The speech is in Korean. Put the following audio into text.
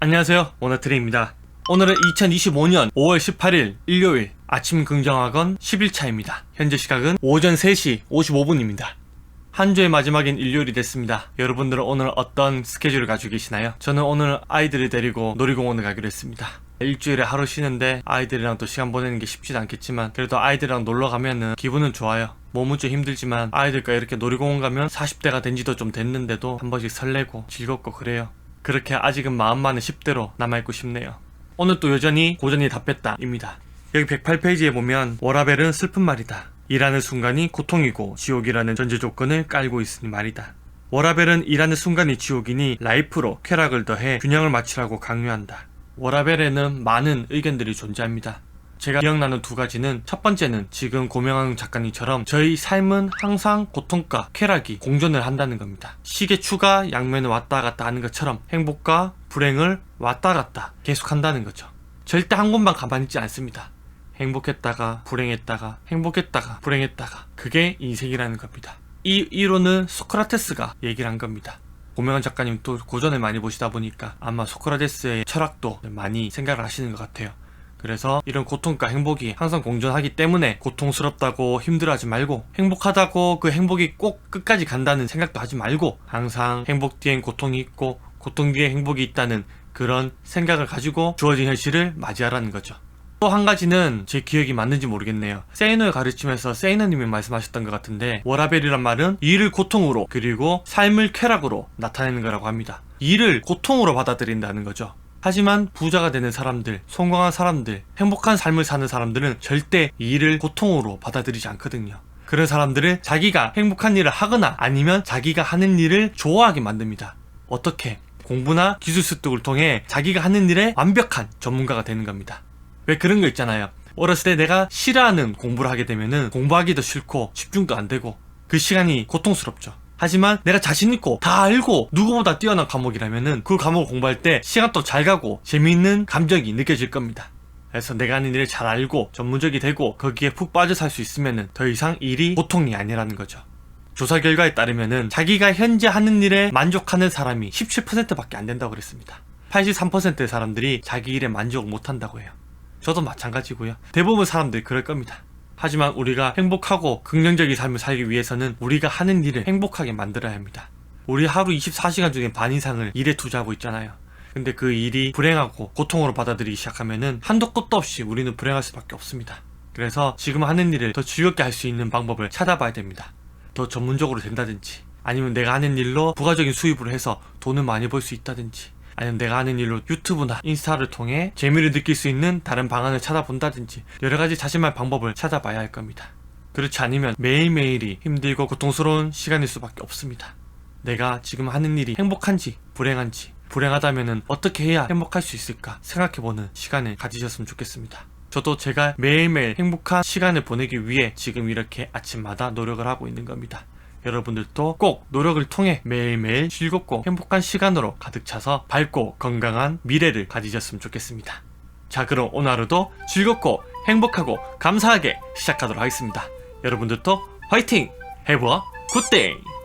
안녕하세요. 모나트리입니다. 오늘은 2025년 5월 18일 일요일 아침 긍정학원 10일차입니다. 현재 시각은 오전 3시 55분입니다. 한 주의 마지막인 일요일이 됐습니다. 여러분들은 오늘 어떤 스케줄을 가지고 계시나요? 저는 오늘 아이들을 데리고 놀이공원을 가기로 했습니다. 일주일에 하루 쉬는데 아이들이랑 또 시간 보내는 게 쉽지는 않겠지만 그래도 아이들이랑 놀러 가면은 기분은 좋아요. 몸은 좀 힘들지만 아이들과 이렇게 놀이공원 가면 40대가 된 지도 좀 됐는데도 한 번씩 설레고 즐겁고 그래요 그렇게 아직은 마음만은 10대로 남아있고 싶네요. 오늘 또 여전히 고전이 답했다 입니다. 여기 108페이지에 보면 워라벨은 슬픈 말이다. 일하는 순간이 고통이고 지옥이라는 전제 조건을 깔고 있으니 말이다. 워라벨은 일하는 순간이 지옥이니 라이프로 쾌락을 더해 균형을 맞추라고 강요한다. 워라벨에는 많은 의견들이 존재합니다. 제가 기억나는 두 가지는 첫 번째는 지금 고명환 작가님처럼 저희 삶은 항상 고통과 쾌락이 공존을 한다는 겁니다. 시계 추가 양면을 왔다 갔다 하는 것처럼 행복과 불행을 왔다 갔다 계속 한다는 거죠. 절대 한 곳만 가만히 있지 않습니다. 행복했다가 불행했다가 행복했다가 불행했다가 그게 인생이라는 겁니다. 이 이론은 소크라테스가 얘기를 한 겁니다. 고명환 작가님 또 고전을 많이 보시다 보니까 아마 소크라테스의 철학도 많이 생각을 하시는 것 같아요. 그래서 이런 고통과 행복이 항상 공존하기 때문에 고통스럽다고 힘들어하지 말고 행복하다고 그 행복이 꼭 끝까지 간다는 생각도 하지 말고 항상 행복 뒤엔 고통이 있고 고통 뒤에 행복이 있다는 그런 생각을 가지고 주어진 현실을 맞이하라는 거죠. 또 한 가지는 제 기억이 맞는지 모르겠네요. 세이너를 가르치면서 세이너님이 말씀하셨던 것 같은데 워라벨이란 말은 일을 고통으로 그리고 삶을 쾌락으로 나타내는 거라고 합니다. 일을 고통으로 받아들인다는 거죠. 하지만 부자가 되는 사람들, 성공한 사람들, 행복한 삶을 사는 사람들은 절대 이 일을 고통으로 받아들이지 않거든요. 그런 사람들은 자기가 행복한 일을 하거나 아니면 자기가 하는 일을 좋아하게 만듭니다. 어떻게? 공부나 기술 습득을 통해 자기가 하는 일에 완벽한 전문가가 되는 겁니다. 왜 그런 거 있잖아요. 어렸을 때 내가 싫어하는 공부를 하게 되면은 공부하기도 싫고 집중도 안 되고 그 시간이 고통스럽죠. 하지만 내가 자신 있고 다 알고 누구보다 뛰어난 과목이라면은 그 과목을 공부할 때 시간도 잘 가고 재미있는 감정이 느껴질 겁니다. 그래서 내가 하는 일을 잘 알고 전문적이 되고 거기에 푹 빠져 살 수 있으면은 더 이상 일이 보통이 아니라는 거죠. 조사 결과에 따르면은 자기가 현재 하는 일에 만족하는 사람이 17%밖에 안 된다고 그랬습니다. 83%의 사람들이 자기 일에 만족을 못 한다고 해요. 저도 마찬가지고요. 대부분 사람들이 그럴 겁니다. 하지만 우리가 행복하고 긍정적인 삶을 살기 위해서는 우리가 하는 일을 행복하게 만들어야 합니다. 우리 하루 24시간 중에 반 이상을 일에 투자하고 있잖아요. 근데 그 일이 불행하고 고통으로 받아들이기 시작하면은 한도 끝도 없이 우리는 불행할 수밖에 없습니다. 그래서 지금 하는 일을 더 즐겁게 할 수 있는 방법을 찾아봐야 됩니다. 더 전문적으로 된다든지 아니면 내가 하는 일로 부가적인 수입을 해서 돈을 많이 벌 수 있다든지 아니면 내가 하는 일로 유튜브나 인스타를 통해 재미를 느낄 수 있는 다른 방안을 찾아본다든지 여러 가지 자신만의 방법을 찾아봐야 할 겁니다. 그렇지 않으면 매일매일이 힘들고 고통스러운 시간일 수밖에 없습니다. 내가 지금 하는 일이 행복한지 불행한지 불행하다면 어떻게 해야 행복할 수 있을까 생각해보는 시간을 가지셨으면 좋겠습니다. 저도 제가 매일매일 행복한 시간을 보내기 위해 지금 이렇게 아침마다 노력을 하고 있는 겁니다. 여러분들도 꼭 노력을 통해 매일매일 즐겁고 행복한 시간으로 가득 차서 밝고 건강한 미래를 가지셨으면 좋겠습니다. 자, 그럼 오늘 하루도 즐겁고 행복하고 감사하게 시작하도록 하겠습니다. 여러분들도 화이팅! Good day!